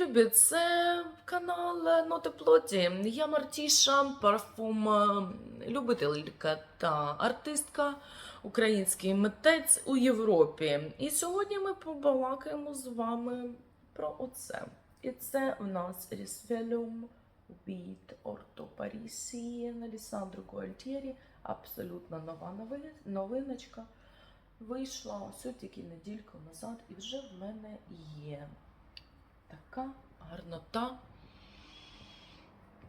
мої це канал Ноти Плоті. Я Мартіша, парфум е, любителька та артистка, український митець у Європі. І сьогодні ми побалакаємо з вами про оце. І це у нас Рісвелюм від Орто Парісі Алісандру Гуальтєрі. Абсолютно нова новиночка. Вийшла ось тільки недільку назад, і вже в мене є така гарнота,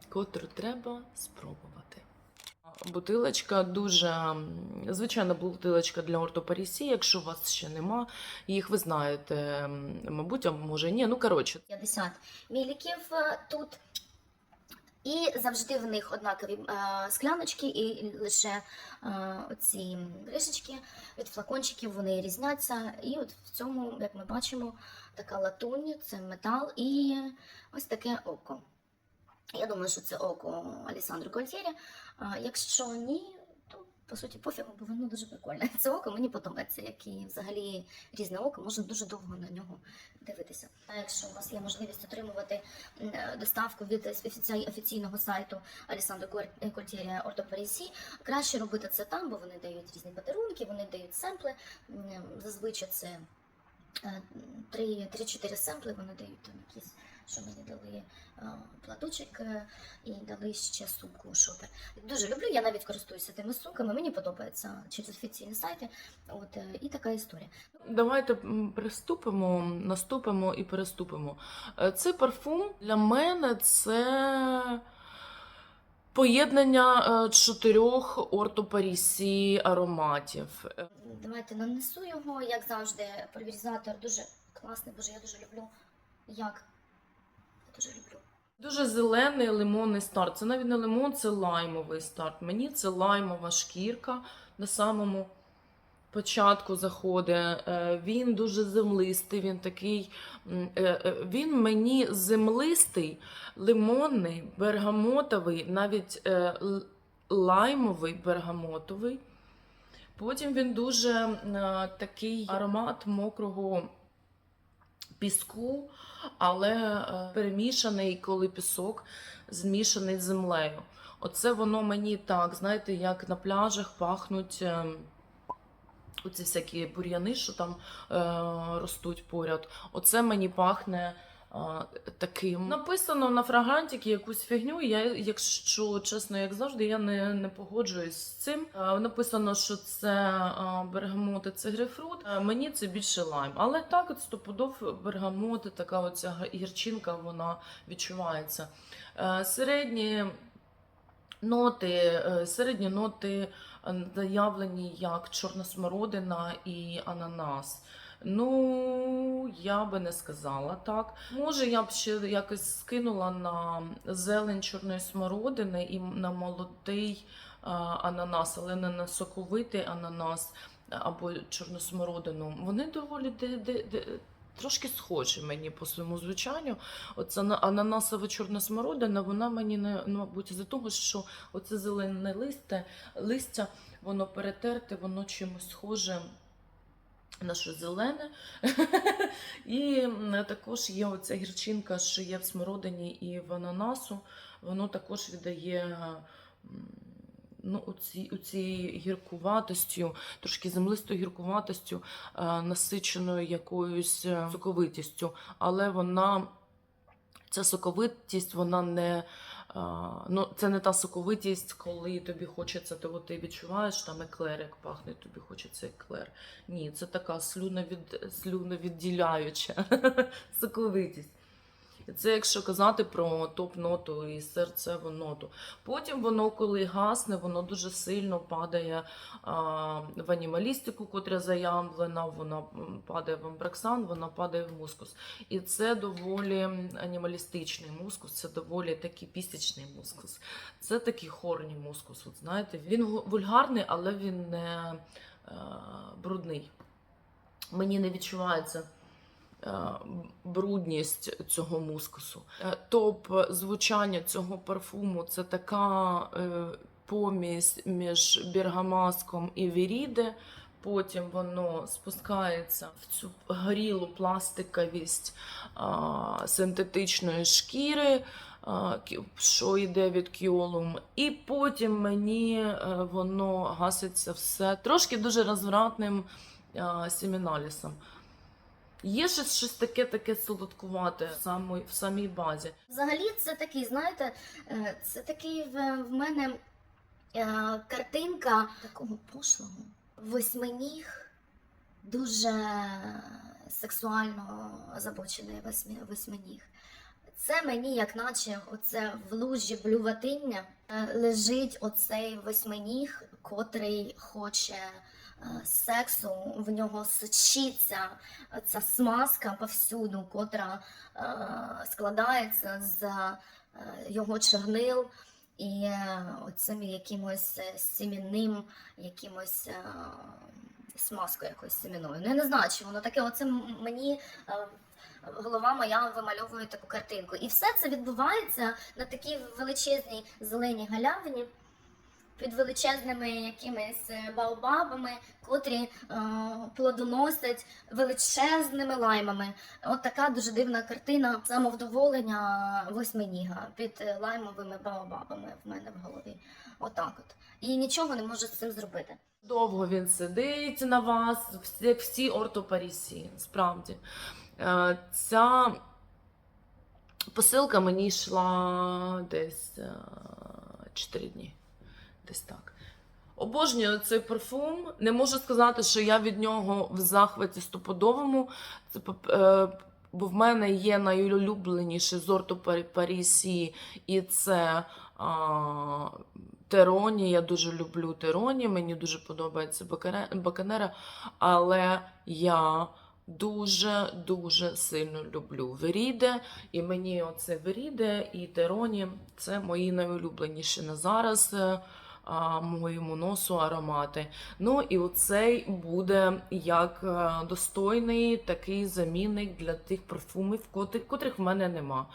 котру треба спробувати. Бутилочка дуже звичайна бутилочка для ортопарісі. Якщо у вас ще нема, їх ви знаєте, мабуть, а може ні. Ну коротше, 50 міліків е, тут. І завжди в них однакові е, скляночки, і лише е, оці кришечки від флакончиків вони різняться. І от в цьому, як ми бачимо, така латунь, це метал і ось таке око. Я думаю, що це око Алісандру Кольтєрі. А якщо ні, по суті пофігу, бо воно дуже прикольне. Це око мені подобається, як і взагалі різне око, можна дуже довго на нього дивитися. А якщо у вас є можливість отримувати е, доставку від офіційного сайту Алісандро Кольтєрі Ортопарісі, краще робити це там, бо вони дають різні подарунки, вони дають семпли. Зазвичай це е, 3-4 семпли, вони дають там якісь, що мені дали е, платочок е, і дали ще сумку шопер. Дуже люблю, я навіть користуюся тими сумками, мені подобається через офіційні сайти. От, е, і така історія. Давайте приступимо, наступимо і переступимо. Е, Цей парфум для мене це поєднання чотирьох ортопарісі ароматів. Давайте нанесу його, як завжди, пульверизатор дуже класний, боже, я дуже люблю. Як? Дуже люблю. Дуже зелений лимонний старт. Це навіть не лимон, це лаймовий старт. Мені це лаймова шкірка на самому початку заходить. Е, Він дуже землистий, він такий. е, е, Він мені землистий, лимонний, бергамотовий, навіть лаймовий бергамотовий. Потім він дуже такий аромат мокрого піску, але е, перемішаний, коли пісок змішаний з землею. Оце воно мені так, знаєте, як на пляжах пахнуть. е, Оці всякі бур'яни, що там е, ростуть поряд. Оце мені пахне таким. Написано на фрагрантіки якусь фігню. Я, якщо чесно, як завжди, я не, не погоджуюсь з цим. Е, написано, що це е, бергамот і це грейпфрут. Е, мені це більше лайм. Але так, стопудов бергамот, така оця гірчинка, вона відчувається. Середні ноти, середні ноти заявлені як чорна смородина і ананас. Ну, я би не сказала так. Може, я б ще якось скинула на зелень чорної смородини і на молодий ананас, але не на соковитий ананас або чорну смородину. Вони доволі де, де, де, трошки схожі мені по своєму звучанню. Оця на- ананасова чорна смородина, вона мені не мабуть з-за того, що оце зелене листя, листя, воно перетерте, воно чимось схоже на щось зелене. І також є оця гірчинка, що є в смородині і в ананасу. Воно також віддає. Ну, оці гіркуватостю, трошки землистою гіркуватостю, е, насиченою якоюсь е, соковитістю, але вона, ця соковитість, вона не. Ну, це не та соковитість, коли тобі хочеться, то ти відчуваєш там еклер, як пахне, тобі хочеться еклер. Ні, це така слюновід, слюновідділяюча соковитість. Це якщо казати про топ-ноту і серцеву ноту. Потім воно, коли гасне, воно дуже сильно падає а, в анімалістику, котра заявлена, вона падає в амбраксан, вона падає в мускус. І це доволі анімалістичний мускус, це доволі такий пісячний мускус. Це такий хорний мускус. От знаєте, він вульгарний, але він не е, брудний. Мені не відчувається брудність цього мускусу. Е, Топ звучання цього парфуму це така е, помість між бергамаском і віріде. потім воно спускається в цю горілу пластиковість а, синтетичної шкіри, а, що йде від кіолум. І потім мені е, воно гаситься все трошки дуже розвратним а, сіміналісом. Є щось, щось таке, таке солодкувате в самій, в самій базі. Взагалі, це такий, знаєте, е, це такий в, в мене е, картинка такого пошлого. Восьминіг, дуже сексуально озабочений восьмі, восьминіг. Це мені, як наче, оце в лужі блюватиння е, лежить оцей восьминіг, котрий хоче сексу, в нього сочиться ця смазка повсюду, котра е, складається з е, його чорнил і е, оцим якимось е, сімінним, якимось е, смазкою якоюсь сіміною. Ну, я не знаю, чи воно таке. Оце мені е, голова моя вимальовує таку картинку. І все це відбувається на такій величезній зеленій галявині. Під величезними якимись е, баобабами, котрі е, плодоносять величезними лаймами. От така дуже дивна картина самовдоволення восьминіга під е, лаймовими баобабами в мене в голові. Отак от. І нічого не може з цим зробити. Довго він сидить на вас, як всі ортопарісі, справді. Е, Ця посилка мені йшла десь 4 дні. Десь так. Обожнюю цей парфум. Не можу сказати, що я від нього в захваті стопудовому. Це, е, бо в мене є найулюбленіший з ортопарісі, і це а, Тероні. Я дуже люблю Тероні, мені дуже подобається Баканера, але я дуже-дуже сильно люблю Веріде. І мені оце Веріде і Тероні це мої найулюбленіші на зараз. Моєму носу аромати. Ну і оцей буде як е, достойний такий замінник для тих парфумів, котрих в мене нема.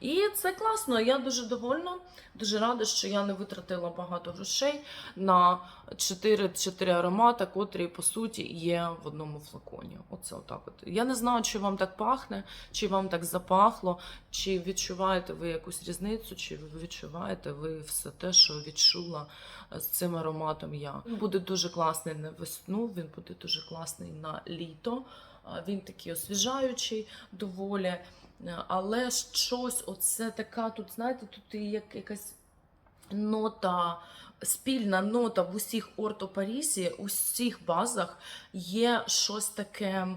І це класно. Я дуже довольна, дуже рада, що я не витратила багато грошей на 4, 4 аромати, котрі по суті є в одному флаконі. Оце отак. От. Я не знаю, чи вам так пахне, чи вам так запахло, чи відчуваєте ви якусь різницю, чи відчуваєте ви все те, що відчула з цим ароматом я. Він буде дуже класний на весну, він буде дуже класний на літо. Він такий освіжаючий доволі. Е, Але щось, оце така, тут, знаєте, тут як якась нота, спільна нота в усіх ортопарісі, у всіх базах є щось таке,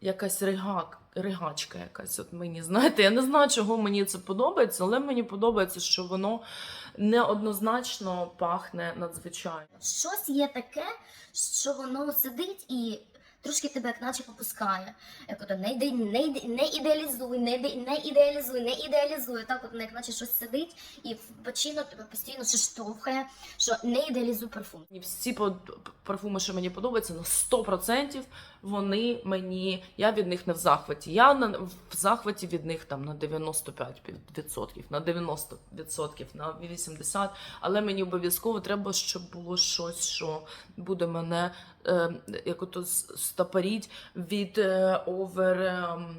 якась ригак, ригачка якась. От мені, знаєте, я не знаю, чого мені це подобається, але мені подобається, що воно неоднозначно пахне надзвичайно. Щось є таке, що воно сидить і трошки тебе як наче попускає. Як ото не, йди- не, йди- не ідеалізуй, не, йди- не ідеалізуй, не ідеалізуй. Так от як наче щось сидить і постійно тебе постійно ще штовхає, що не ідеалізуй парфум. І всі парфуми, що мені подобаються, на 100% вони мені. Я від них не в захваті. Я на, в захваті від них там на 95%, на 90%, на 80%. Але мені обов'язково треба, щоб було щось, що буде мене як ото стопоріть від е, овер. ем,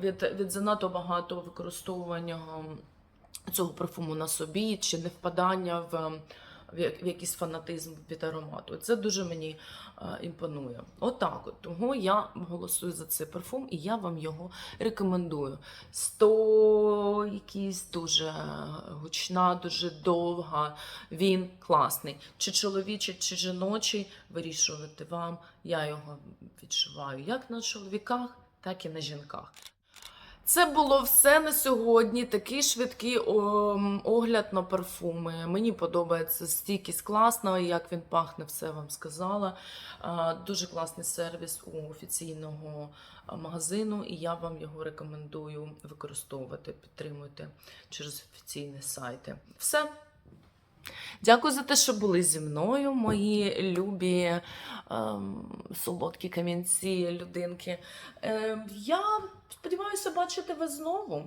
від, від занадто багато використовування цього парфуму на собі, чи не впадання в, в, як- в якийсь фанатизм від аромату. Це дуже мені е, імпонує. Отак от. Тому я голосую за цей парфум і я вам його рекомендую. Сто якийсь дуже гучна, дуже довга. Він класний. Чи чоловічий, чи жіночий, вирішувати вам. Я його відчуваю як на чоловіках, так і на жінках. Це було все на сьогодні. Такий швидкий огляд на парфуми. Мені подобається стійкість класна, як він пахне, все вам сказала. Дуже класний сервіс у офіційного магазину, і я вам його рекомендую використовувати. Підтримуйте через офіційні сайти. Все. Дякую за те, що були зі мною, мої любі ем, солодкі камінці, людинки. Е, я сподіваюся бачити вас знову.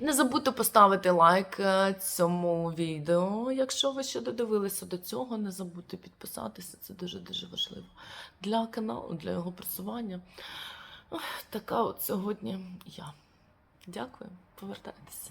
Не забудьте поставити лайк е, цьому відео. Якщо ви ще додивилися до цього, не забудьте підписатися. Це дуже-дуже важливо для каналу, для його просування. Ох, Така от сьогодні я. Дякую, повертайтеся.